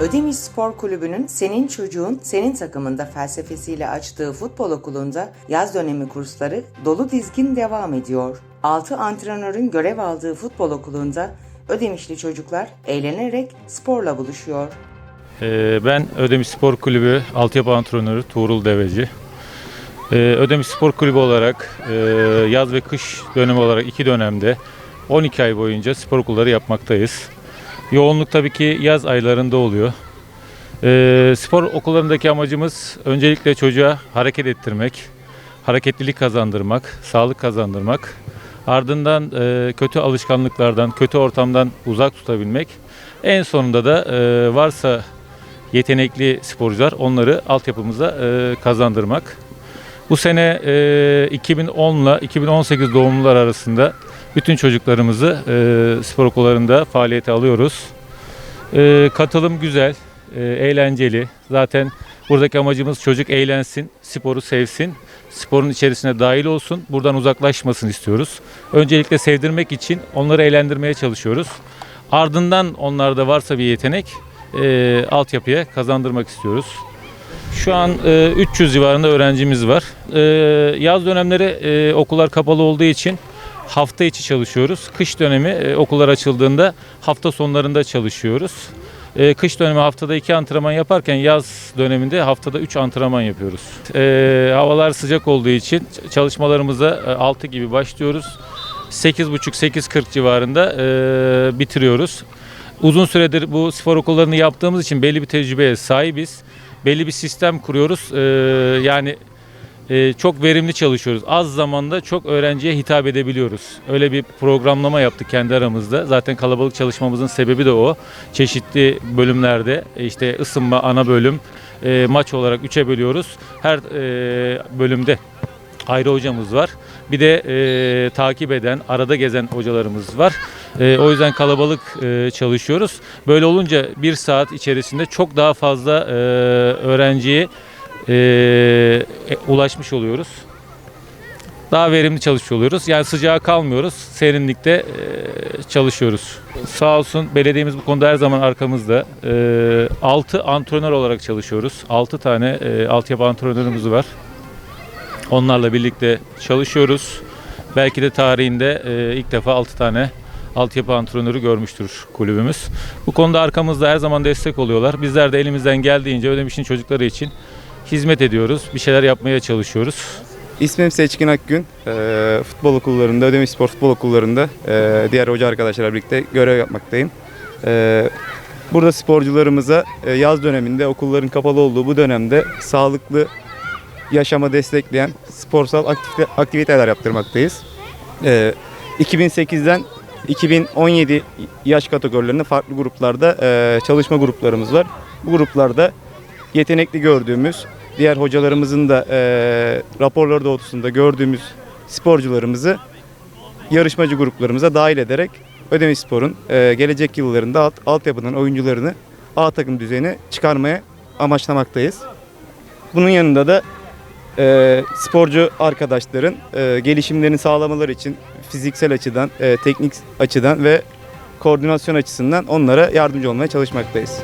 Ödemiş Spor Kulübü'nün Senin Çocuğun Senin Takımında felsefesiyle açtığı futbol okulunda yaz dönemi kursları dolu dizgin devam ediyor. 6 antrenörün görev aldığı futbol okulunda Ödemişli çocuklar eğlenerek sporla buluşuyor. Ee, Ben Ödemiş Spor Kulübü altyapı antrenörü Tuğrul Deveci. Ee, Ödemiş Spor Kulübü olarak e, yaz ve kış dönemi olarak iki dönemde 12 ay boyunca spor okulları yapmaktayız. Yoğunluk tabii ki yaz aylarında oluyor. Ee, Spor okullarındaki amacımız öncelikle çocuğa hareket ettirmek, hareketlilik kazandırmak, sağlık kazandırmak. Ardından e, kötü alışkanlıklardan, kötü ortamdan uzak tutabilmek. En sonunda da e, varsa yetenekli sporcular onları altyapımıza e, kazandırmak. Bu sene e, 2010 ile 2018 doğumlular arasında bütün çocuklarımızı e, spor okullarında faaliyete alıyoruz. E, katılım güzel, e, eğlenceli. Zaten buradaki amacımız çocuk eğlensin, sporu sevsin, sporun içerisine dahil olsun, buradan uzaklaşmasın istiyoruz. Öncelikle sevdirmek için onları eğlendirmeye çalışıyoruz. Ardından onlarda varsa bir yetenek e, altyapıya kazandırmak istiyoruz. Şu an e, 300 civarında öğrencimiz var. E, yaz dönemleri e, okullar kapalı olduğu için hafta içi çalışıyoruz. Kış dönemi e, okullar açıldığında hafta sonlarında çalışıyoruz. E, kış dönemi haftada 2 antrenman yaparken yaz döneminde haftada 3 antrenman yapıyoruz. E, havalar sıcak olduğu için çalışmalarımıza e, 6 gibi başlıyoruz. 8.30-8.40 civarında bitiriyoruz. Uzun süredir bu spor okullarını yaptığımız için belli bir tecrübeye sahibiz. Belli bir sistem kuruyoruz. Yani e, çok verimli çalışıyoruz. Az zamanda çok öğrenciye hitap edebiliyoruz. Öyle bir programlama yaptık kendi aramızda. Zaten kalabalık çalışmamızın sebebi de o. Çeşitli bölümlerde e, işte ısınma ana bölüm, e, maç olarak üçe bölüyoruz. Her e, bölümde ayrı hocamız var. Bir de e, takip eden, arada gezen hocalarımız var. E, o yüzden kalabalık e, çalışıyoruz. Böyle olunca bir saat içerisinde çok daha fazla e, öğrenciye e, e, ulaşmış oluyoruz. Daha verimli çalışmış oluyoruz. Yani sıcağa kalmıyoruz. Serinlikte e, çalışıyoruz. Sağ olsun belediyemiz bu konuda her zaman arkamızda. E, 6 antrenör olarak çalışıyoruz. 6 tane e, altyapı antrenörümüz var. Onlarla birlikte çalışıyoruz. Belki de tarihinde e, ilk defa 6 tane altyapı antrenörü görmüştür kulübümüz. Bu konuda arkamızda her zaman destek oluyorlar. Bizler de elimizden geldiğince Ödemiş'in çocukları için hizmet ediyoruz. Bir şeyler yapmaya çalışıyoruz. İsmim Seçkin Akgün. Ee, futbol okullarında, Ödemiş Spor Futbol Okullarında e, diğer hoca arkadaşlarla birlikte görev yapmaktayım. Ee, burada sporcularımıza e, yaz döneminde okulların kapalı olduğu bu dönemde sağlıklı yaşama destekleyen sporsal aktivite- aktiviteler yaptırmaktayız. Ee, 2008'den 2017 yaş kategorilerinde farklı gruplarda e, çalışma gruplarımız var. Bu gruplarda yetenekli gördüğümüz, diğer hocalarımızın da e, raporları doğrultusunda gördüğümüz sporcularımızı yarışmacı gruplarımıza dahil ederek Ödemiş Spor'un e, gelecek yıllarında alt, altyapının oyuncularını A takım düzeyine çıkarmaya amaçlamaktayız. Bunun yanında da e, sporcu arkadaşların e, gelişimlerini sağlamaları için fiziksel açıdan, e, teknik açıdan ve koordinasyon açısından onlara yardımcı olmaya çalışmaktayız.